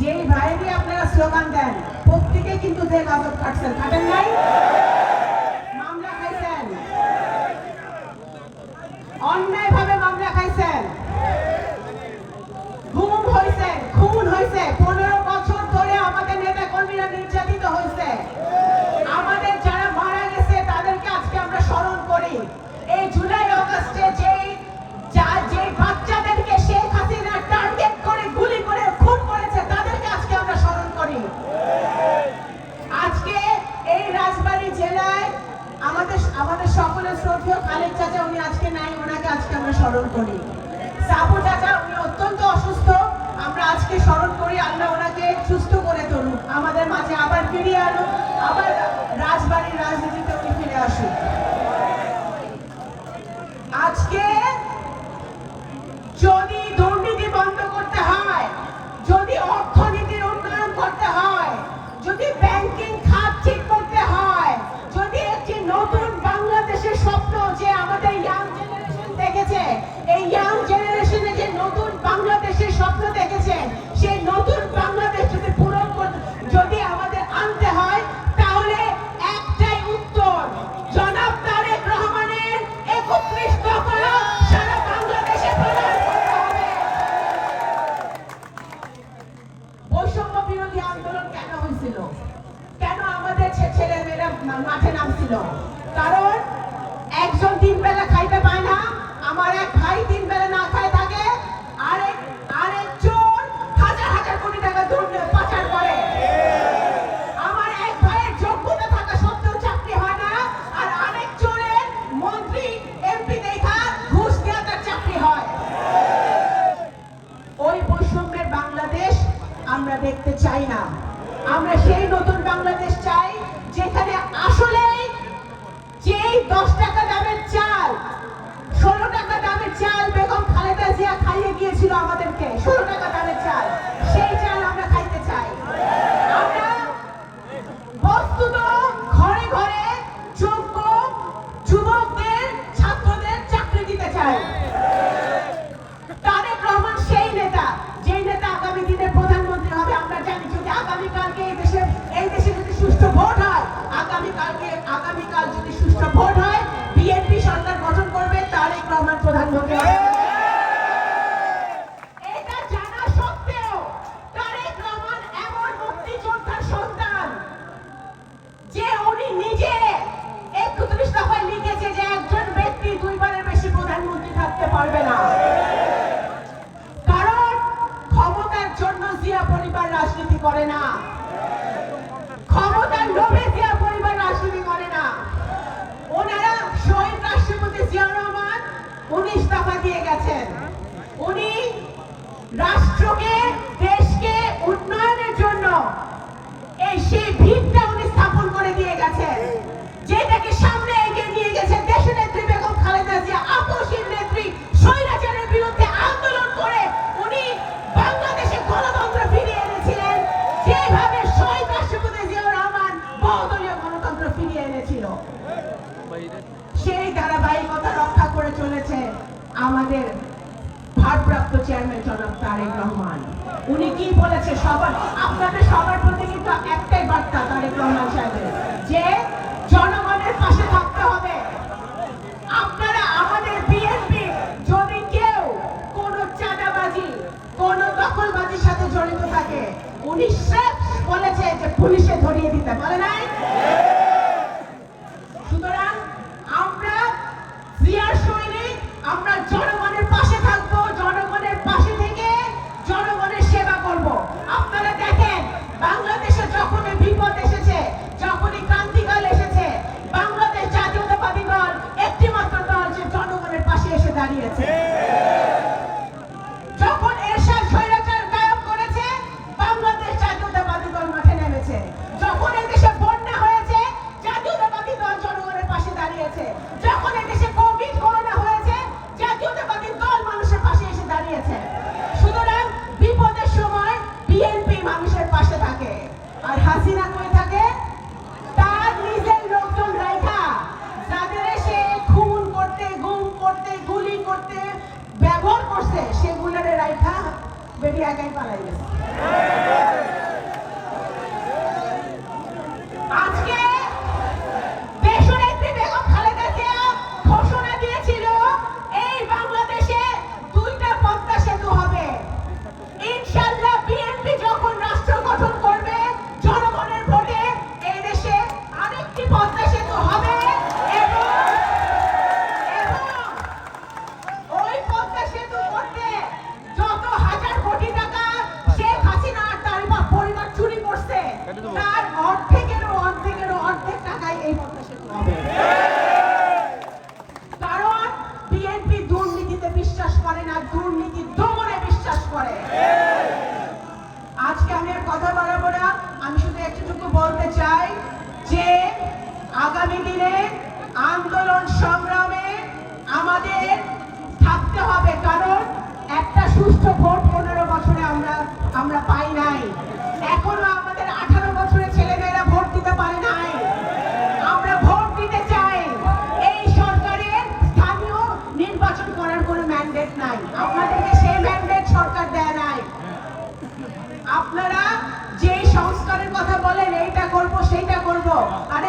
যেই বাইরে আপনারা স্লোগান দেন প্রত্যেকে কিন্তু যে নজর কাটছেন। কাটেন নাই? নাই ওনাকে আজকে আমরা স্মরণ করি। সাপো চাচা, উনি অত্যন্ত অসুস্থ। আমরা আজকে স্মরণ করি, আল্লাহ ওনাকে সুস্থ করে তুলুন আমাদের মাঝে আবার ফিরিয়ে আনুক। আবার রাজবাড়ির রাজনীতি চাই না। আমরা সেই নতুন বাংলাদেশ চাই যেখানে আসলে যেই দশ টাকা পরিবার রাজনীতি করে না। ক্ষমতার লোভে জিয়া পরিবার রাজনীতি করে না। ওনারা শহীদ রাষ্ট্রপতি জিয়া রহমান উনি ইস্তফা দিয়ে গেছেন। উনি রাষ্ট্রকে, দেশকে উন্নয়নের জন্য এই সেই ভিত্তি করে চলেছে আমাদের ভারপ্রাপ্ত চেয়ারম্যান জনাব তারেক রহমান। উনি কি বলেছে সবার আপনাদের সবার প্রতি কিন্তু একটাই বার্তা তারেক রহমান সাহেবের, যে জনগণের পাশে থাকতে হবে। আপনারা আমাদের বিএনপি, যদি কেউ কোন চাঁদাবাজি, কোন দখলবাজির সাথে জড়িত থাকে, উনি শেষ বলেছে যে পুলিশে ধরিয়ে দিতে পারে নাই। করছে সেগুলোরে রাইখা বেটি একাই পালাই গেছে। আজকে যে আগামী দিনে আন্দোলন সংগ্রামে আমাদের থাকতে হবে। কারণ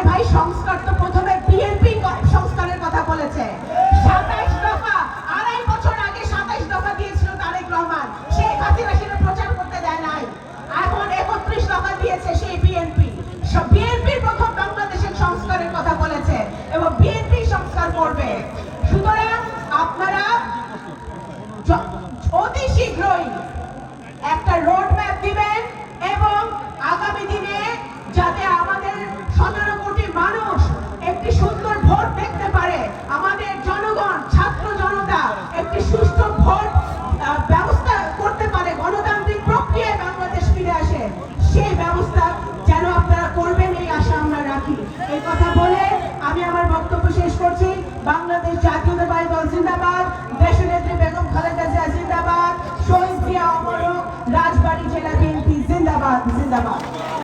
ভাই বাংলাদেশ জাতীয়তাবাদী দল জিন্দাবাদ। দেশের নেত্রী বেগম খালেদা জিয়া জিন্দাবাদ। শহীদ জিয়া অমরক। রাজবাড়ী জেলা বিএনপি জিন্দাবাদ জিন্দাবাদ।